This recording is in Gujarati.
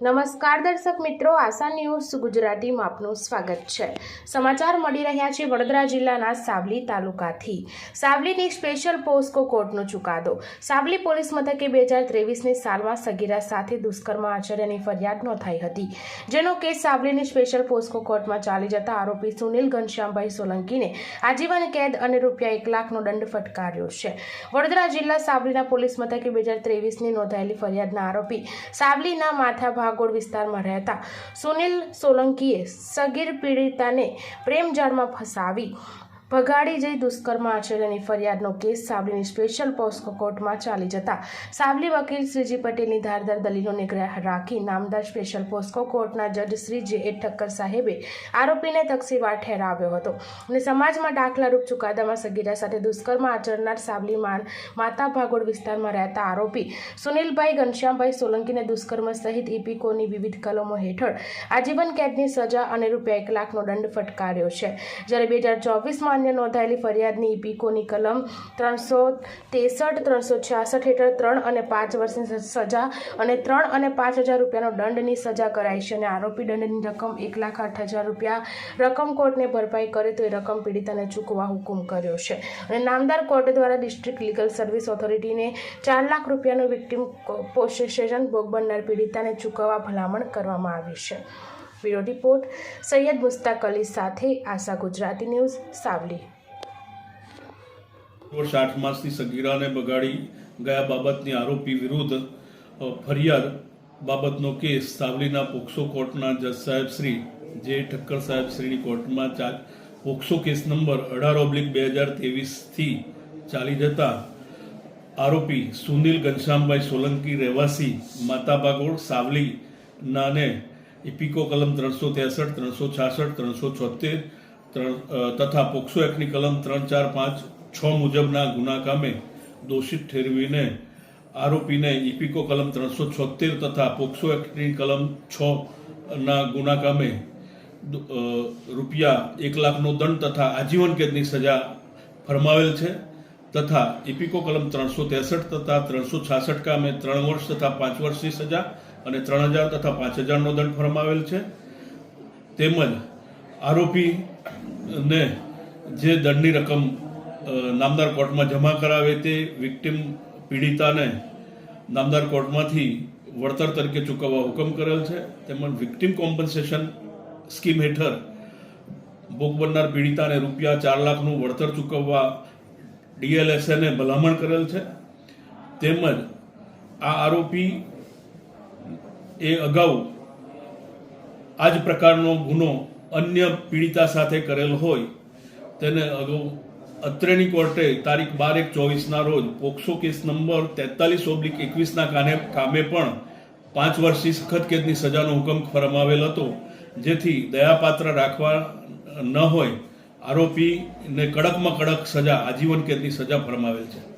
નમસ્કાર દર્શક મિત્રો, આશા ન્યૂઝ ગુજરાતીમાં આપનું સ્વાગત છે. સમાચાર મળી રહ્યા છે વડોદરા જિલ્લાના સાવલી તાલુકાથી. સાવલીની સ્પેશિયલ પોસ્કો કોર્ટનો ચુકાદો. સાવલી પોલીસ મથકે બે હજાર ત્રેવીસની સાલમાં સગીરા સાથે દુષ્કર્મ આચર્યની ફરિયાદ નોંધાઈ હતી. જેનો કેસ સાવલીની સ્પેશિયલ પોસ્કો કોર્ટમાં ચાલી જતા આરોપી સુનિલ ઘનશ્યામભાઈ સોલંકીને આજીવન કેદ અને રૂપિયા એક લાખનો દંડ ફટકાર્યો છે. વડોદરા જિલ્લા સાવલીના પોલીસ મથકે બે હજાર ત્રેવીસની નોંધાયેલી ફરિયાદના આરોપી સાવલીના માથા ભાગોળ વિસ્તારમાં રહેતા સુનિલ સોલંકીએ સગીર પીડિતાને પ્રેમજાળમાં ફસાવી ભગાડી જઈ દુષ્કર્મ આચર્યની ફરિયાદનો કેસ સાવલીની સ્પેશિયલ પોસ્કો કોર્ટમાં ચાલી જતા. સાવલી વકીલ શ્રીજી પટેલની ધારદાર દલીલોને ગ્રાહ રાખી નામદાર સ્પેશિયલ પોસ્કો કોર્ટના જજ શ્રી જે એ ઠક્કર સાહેબે આરોપીને તકસીવાર ઠેરાવ્યો હતો. અને સમાજમાં દાખલારૂપ ચુકાદામાં સગીરા સાથે દુષ્કર્મ આચરનાર સાવલી માન માતા ભાગોળ વિસ્તારમાં રહેતા આરોપી સુનિલભાઈ ઘનશ્યામભાઈ સોલંકીને દુષ્કર્મ સહિત ઇપિકોની વિવિધ કલમો હેઠળ આજીવન કેદની સજા અને રૂપિયા એક લાખનો દંડ ફટકાર્યો છે. જ્યારે બે હજાર ચોવીસમાં અન્ય નોંધાયેલી ફરિયાદની ઇપીકોની કલમ ત્રણસો ત્રેસઠ, ત્રણસો છ્યાસઠ હેઠળ ત્રણ અને પાંચ વર્ષની સજા અને ત્રણ અને પાંચ હજાર રૂપિયાનો દંડની સજા કરાઈ છે અને આરોપી દંડની રકમ એક લાખ આઠ હજાર રૂપિયા રકમ કોર્ટને ભરપાઈ કરે તો એ રકમ પીડિતાને ચૂકવા હુકુમ કર્યો છે. અને નામદાર કોર્ટ દ્વારા ડિસ્ટ્રિક્ટ લીગલ સર્વિસ ઓથોરિટીને ચાર લાખ રૂપિયાનું વિક્ટિમ પોસેશન ભોગ બનનાર પીડિતાને ચૂકવવા ભલામણ કરવામાં આવી છે. બ્યુરો રિપોર્ટ, સૈયદ મુસ્તાક અલી સાથે આશા ગુજરાતી ન્યૂઝ, સાવલી. આઠ માસની સગીરાને બગાડી ગયા બાબતની આરોપી વિરુદ્ધ ફરિયાદ બાબતનો કેસ સાવલીના પોક્સો કોર્ટના જજ સાહેબ શ્રી જે ઠક્કર સાહેબ શ્રીની કોર્ટમાં ચાલ પોક્સો કેસ નંબર અઢાર ઓબ્લિક બે હજાર ત્રેવીસથી ચાલી જતા આરોપી સુનિલ ઘનશ્યામભાઈ સોલંકી રહેવાસી માતા સાવલી નાને ઇપિકો કલમ ત્રણસો ત્રેસઠ, ત્રણસો છાસઠ, ત્રણસો છોતેર તથા પોક્સો એક્ટની કલમ ત્રણ, ચાર, પાંચ, છ મુજબના ગુના કામે દોષિત ઠેરવીને આરોપીને ઇપિકો કલમ ત્રણસો છોતેર તથા પોક્સો એક્ટની કલમ છ ના ગુના કામે રૂપિયા એક લાખનો દંડ તથા આજીવન કેદની સજા ફરમાવેલ છે. તથા ઇપિકો કલમ ત્રણસો ત્રેસઠ તથા ત્રણસો છાસઠ કામે ત્રણ વર્ષ તથા પાંચ વર્ષની સજા અને ત્રણ હજાર તથા પાંચ હજારનો દંડ ફરમાવેલ છે. તેમજ આરોપીને જે દંડની રકમ નામદાર કોર્ટમાં જમા કરાવે તે વિક્ટિમ પીડિતાને નામદાર કોર્ટમાંથી વળતર તરીકે ચૂકવવા હુકમ કરેલ છે. તેમજ વિક્ટિમ કોમ્પન્સેશન સ્કીમ હેઠળ ભોગ બનનાર પીડિતાને રૂપિયા ચાર લાખનું વળતર ચૂકવવા ડીએલએસએને ભલામણ કરેલ છે. તેમજ આ આરોપી એ અગાઉ આ જ પ્રકારનો ગુનો અન્ય પીડિતા સાથે કરેલ હોય, તેને અગાઉ અત્રેની કોર્ટે તારીખ બાર એક ચોવીસના રોજ પોક્સો કેસ નંબર તેતાલીસ ઓબ્લિક એકવીસના કાને કામે પણ પાંચ વર્ષની સખત કેદની સજાનો હુકમ ફરમાવેલ હતો. જેથી દયાપાત્ર રાખવા ન હોય આરોપીને કડકમાં કડક સજા આજીવન કેદની સજા ફરમાવેલ છે.